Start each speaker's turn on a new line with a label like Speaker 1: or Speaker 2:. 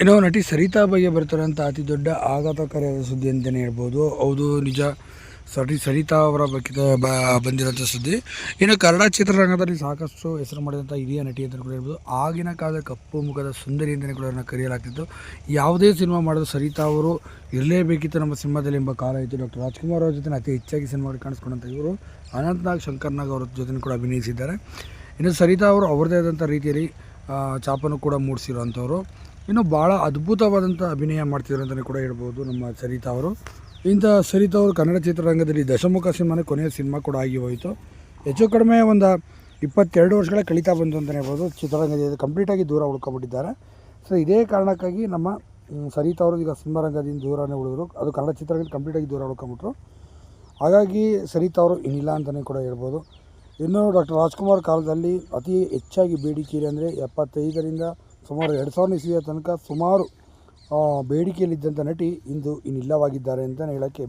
Speaker 1: ಇನ್ನು ನಟಿ ಸರಿತಾ ಬಗ್ಗೆ ಬರ್ತಾರಂಥ ಅತಿ ದೊಡ್ಡ ಆಘಾತಕಾರಿಯಾದ ಸುದ್ದಿ ಅಂತಲೇ ಹೇಳ್ಬೋದು. ಹೌದು, ನಿಜ. ಸರಿ, ಸರಿತಾ ಅವರ ಬಗ್ಗೆ ಬ, ಬಂದಿರೋಂಥ ಸುದ್ದಿ. ಇನ್ನು ಕನ್ನಡ ಚಿತ್ರರಂಗದಲ್ಲಿ ಸಾಕಷ್ಟು ಹೆಸರು ಮಾಡಿದಂಥ ಹಿರಿಯ ನಟಿ ಅಂತ ಕೂಡ ಹೇಳ್ಬೋದು. ಆಗಿನ ಕಾಲದ ಕಪ್ಪು ಮುಖದ ಸುಂದರಿ ಅಂತಲೇ ಕೂಡ ಅವರನ್ನು ಕರೆಯಲಾಗ್ತಿತ್ತು. ಯಾವುದೇ ಸಿನಿಮಾ ಮಾಡಿದ್ರು ಸರಿತಾ ಅವರು ಇರಲೇಬೇಕಿತ್ತು ನಮ್ಮ ಸಿನಿಮಾದಲ್ಲಿ ಎಂಬ ಕಾಲ ಇತ್ತು. ಡಾಕ್ಟರ್ ರಾಜ್ಕುಮಾರ್ ಅವ್ರ ಜೊತೆ ಅತಿ ಹೆಚ್ಚಾಗಿ ಸಿನಿಮಾಗಳು ಕಾಣಿಸ್ಕೊಂಡಂಥ ಇವರು ಅನಂತನಾಗ್ ಶಂಕರ್ನಾಗ್ ಅವ್ರ ಜೊತೆ ಕೂಡ ಅಭಿನಯಿಸಿದ್ದಾರೆ. ಇನ್ನು ಸರಿತಾ ಅವರು ಅವರದೇ ಆದಂಥ ರೀತಿಯಲ್ಲಿ ಚಾಪನ್ನು ಕೂಡ ಮೂಡಿಸಿರುವಂಥವ್ರು. ಇನ್ನು ಭಾಳ ಅದ್ಭುತವಾದಂಥ ಅಭಿನಯ ಮಾಡ್ತಿದ್ರು ಅಂತಲೇ ಕೂಡ ಹೇಳ್ಬೋದು ನಮ್ಮ ಸರಿತಾ ಅವರು. ಇಂಥ ಸರಿತಾ ಅವರು ಕನ್ನಡ ಚಿತ್ರರಂಗದಲ್ಲಿ ದಶಮುಖ ಸಿನಿಮಾನೇ ಕೊನೆಯ ಸಿನಿಮಾ ಕೂಡ ಆಗಿ ಹೋಯಿತು. ಹೆಚ್ಚು ಕಡಿಮೆ ಒಂದು ಇಪ್ಪತ್ತೆರಡು ವರ್ಷಗಳೇ ಕಳೀತಾ ಬಂತು ಅಂತಲೇ ಹೇಳ್ಬೋದು. ಚಿತ್ರರಂಗದಿಂದ ಕಂಪ್ಲೀಟಾಗಿ ದೂರ ಉಳ್ಕೊಬಿಟ್ಟಿದ್ದಾರೆ. ಸೊ ಇದೇ ಕಾರಣಕ್ಕಾಗಿ ನಮ್ಮ ಸರಿತಾ ಅವರು ಈಗ ಸಿನಿಮಾ ರಂಗದಿಂದ ದೂರನೇ ಉಳಿದ್ರು. ಅದು ಕನ್ನಡ ಚಿತ್ರರಂಗದಲ್ಲಿ ಕಂಪ್ಲೀಟಾಗಿ ದೂರ ಉಳ್ಕೊಂಬಿಟ್ರು. ಹಾಗಾಗಿ ಸರಿತಾ ಅವರು ಇನ್ನಿಲ್ಲ ಅಂತಲೇ ಕೂಡ ಹೇಳ್ಬೋದು. ಇನ್ನು ಡಾಕ್ಟರ್ ರಾಜ್ಕುಮಾರ್ ಕಾಲದಲ್ಲಿ ಅತಿ ಹೆಚ್ಚಾಗಿ ಬೇಡಿಕೆ ಇದೆ ಅಂದರೆ ಎಪ್ಪತ್ತೈದರಿಂದ ಸುಮಾರು ಎರಡು ಸಾವಿರದ ಇಸ್ವಿಯ ತನಕ ಸುಮಾರು ಬೇಡಿಕೆಯಲ್ಲಿದ್ದಂಥ ನಟಿ ಇಂದು ಇನ್ನಿಲ್ಲವಾಗಿದ್ದಾರೆ ಅಂತಲೇ ಹೇಳೋಕ್ಕೆ